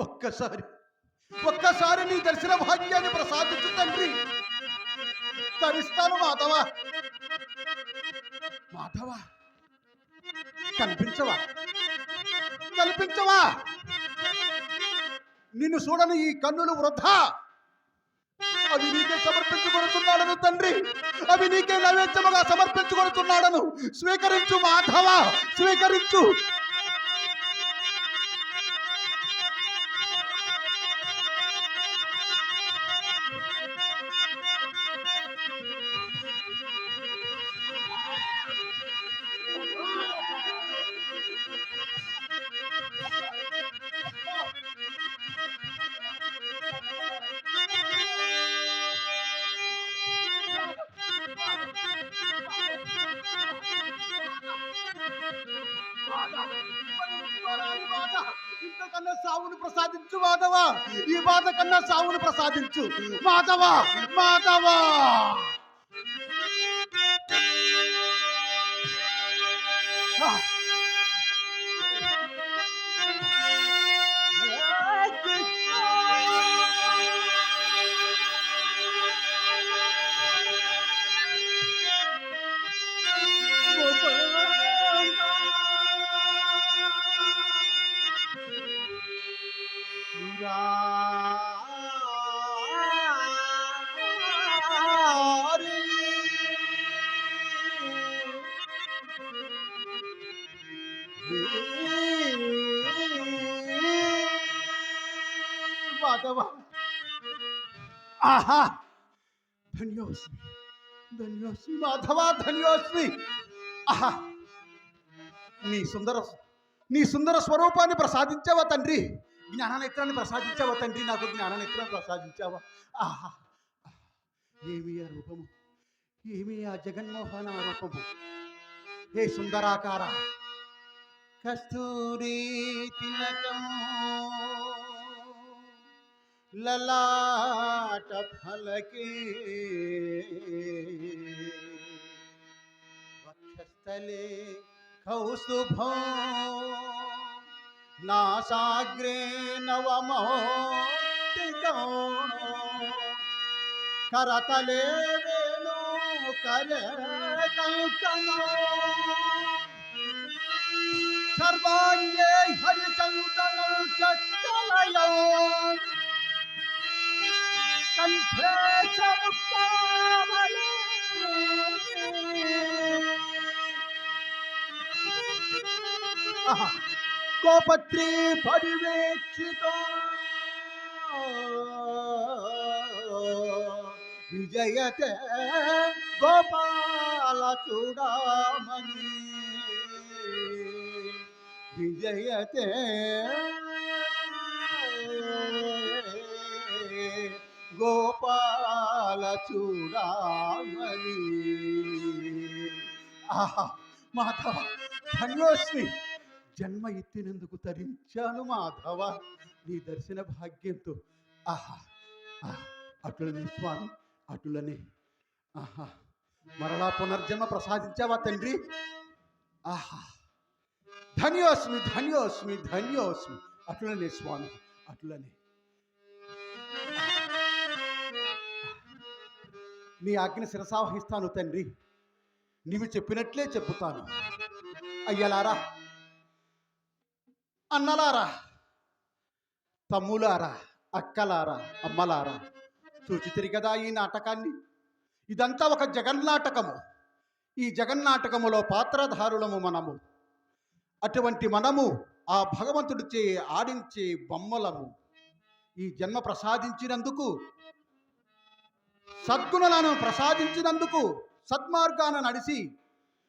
ఒక్కసారి ఒక్కసారి నీ దర్శన భాగ్యాన్ని ప్రసాదించు తండ్రి. తరిస్తాను మాధవ. మాధవ కనిపించవా? కనిపించవా? నిన్ను చూడని ఈ కన్నులు వృధా. అవి నీకే సమర్పించుకొనుతున్నాడను తండ్రి. అవి నీకే నైవేద్యముగా సమర్పించుకొనుతున్నాడను స్వీకరించు మాధవ స్వీకరించు. ఇంతకన్నా సావును ప్రసాదించు మాధవ. ఈ బాధ కన్నా సావును ప్రసాదించు మాధవ. మాధవ. Ah! మాధవ ఆహా. ధన్యోస్మి. ధన్యోస్మి మాధవ ధన్యోస్మి. ఆహా. నీ సుందర నీ సుందర స్వరూపాన్ని ప్రసాదించావా తండ్రి? జ్ఞాననేత్రాన్ని ప్రసాదించావా తండ్రి? నాకు జ్ఞాననేత్రాన్ని ప్రసాదించావా? ఆహా. ఏమి ఆ రూపము? ఏమి ఆ జగన్మోహన రూపము? ఏ సుందరాకార? కస్తూరి తిలకం ललाट फलके। वक्षस्थले कौस्तुभो नासाग्रे नवमोत्तिकौ करतले वेणो करकङ्कणो सर्वाङ्गे हरिचन्दनं కంఠే చముక్తామలే ఆహా. కోపత్రి పరివేక్షిత. విజయతే గోపాల చూడమని విజయతే గోపాల చూడమని ఆహా మాధవ ధన్యోస్మి జన్మ ఎత్తినందుకు తరించాను మాధవ. నీ దర్శన భాగ్యంతో. ఆహా అటులని అటులనే స్వామి అటులనే. ఆహా మరలా పునర్జన్మ ప్రసాదించావా తండ్రి? ఆహా. ధన్యోస్మి ధన్యోస్మి ధన్యోస్మి అటులనే స్వామి అటులనే. నీ ఆజ్ఞ శిరసావహిస్తాను తండ్రి. నీవు చెప్పినట్లే చెప్పుతాను. అయ్యలారా అన్నలారా తమ్ములారా అక్కలారా అమ్మలారా చూచితిరి కదా ఈ నాటకాన్ని. ఇదంతా ఒక జగన్నాటకము. ఈ జగన్నాటకములో పాత్రధారులము మనము. అటువంటి మనము ఆ భగవంతుడిచే ఆడించే బొమ్మలము. ఈ జన్మ ప్రసాదించినందుకు సద్గుణలను ప్రసాదించినందుకు సద్మార్గాన నడిచి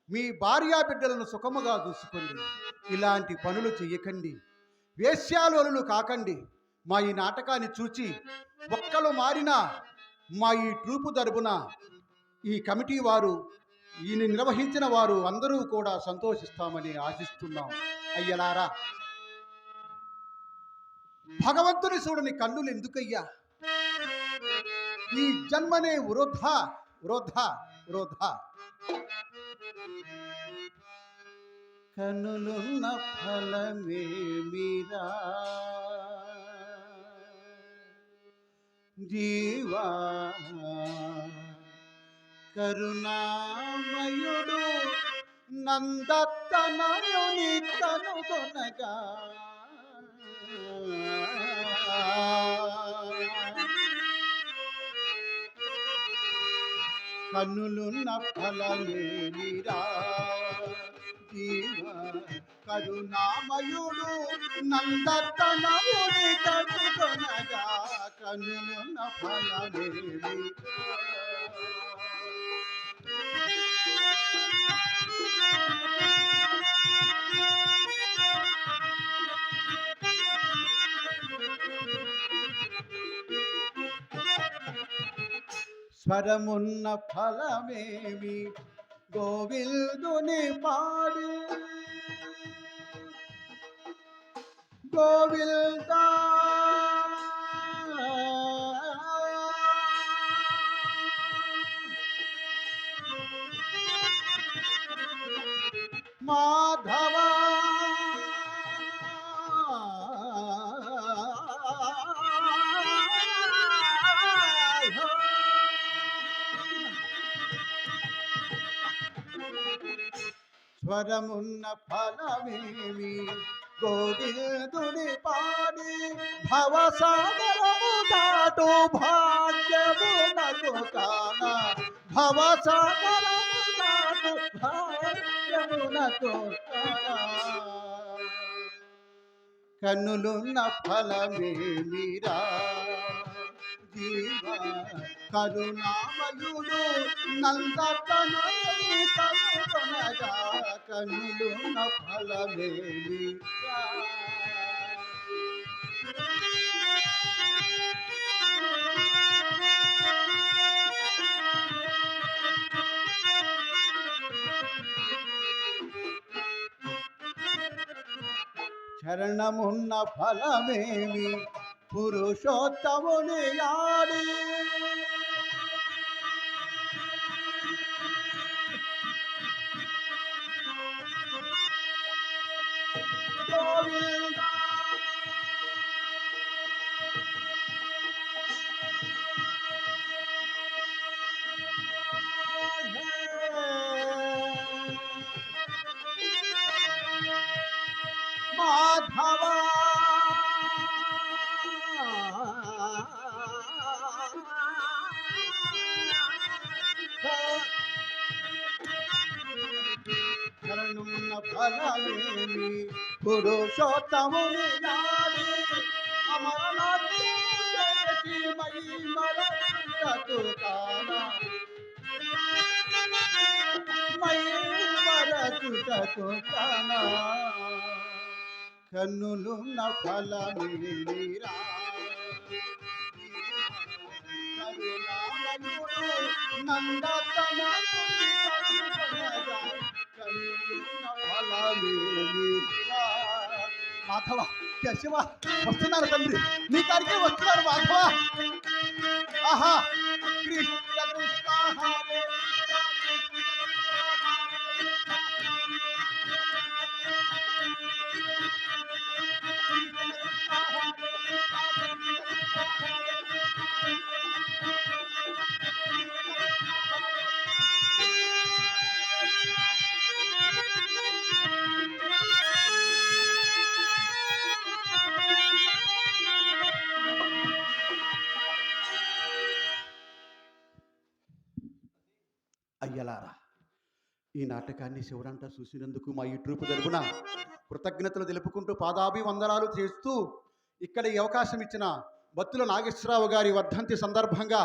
మీ భార్యా బిడ్డలను సుఖముగా చూసుకోండి. ఇలాంటి పనులు చేయకండి. వేశ్యాలోలు కాకండి. మా ఈ నాటకాన్ని చూచి ఒక్కలు మారినా మా ఈ ట్రూపు తరపున ఈ కమిటీ వారు ఈయన నిర్వహించిన వారు అందరూ కూడా సంతోషిస్తామని ఆశిస్తున్నాం. అయ్యలారా! భగవంతుని చూడని కన్నులు ఎందుకయ్యా? ఈ జన్మనే వృధ వృధ వృధ. కనులున్న ఫలమేమిరా జీవా కరుణామయుడు నందత్తనయుని కనుగొనగా కన్నులున్న ఫలమేమిరా? జీవ కరుణామయుడు నందతనయుడి కనుగొనగా కన్నులున్న ఫలమేమిరా? స్వరమున్న ఫలమేమి గోవిల్దుని పాడి గోవిల్దా మాధవ స్వరమున్న ఫలమేమి గోవిందుని పాడి భవసాగరము దాటు భాగ్యమునకు కాన భవసాగరము దాటు భాగ్యమునకు కాన కన్నులున్న ఫలమేమిరా జీవ కరుణామయుడు నందతనయుని కనుగొనగా కన్నులున్న ఫలమేమిరా చరణమున్న ఫలమేమి పురుషోత్తముని యాడి మాధవ శరణున్న ఫలమేమి? పురుషోత్తముని నాడి అమరనాథి కానా మై కానా కన్నులున్న ఫలమేమిరా కరుణామయుడు నందతనయుని కనుగొనగా కన్నులున్న ఫలమేమిరా మాధవ శివ వస్తున్నారు తండ్రి. నీ కాడికే వస్తున్నారు మాధవ. ఆహా కృష్ణ కృష్ణ. అయ్యలారా ఈ నాటకాన్ని శివరంట చూసినందుకు మా ఈ ట్రూపు తరపున కృతజ్ఞతలు తెలుపుకుంటూ పాదాభివందనాలు చేస్తూ ఇక్కడ ఈ అవకాశం ఇచ్చిన బత్తుల నాగేశ్వరరావు గారి వర్ధంతి సందర్భంగా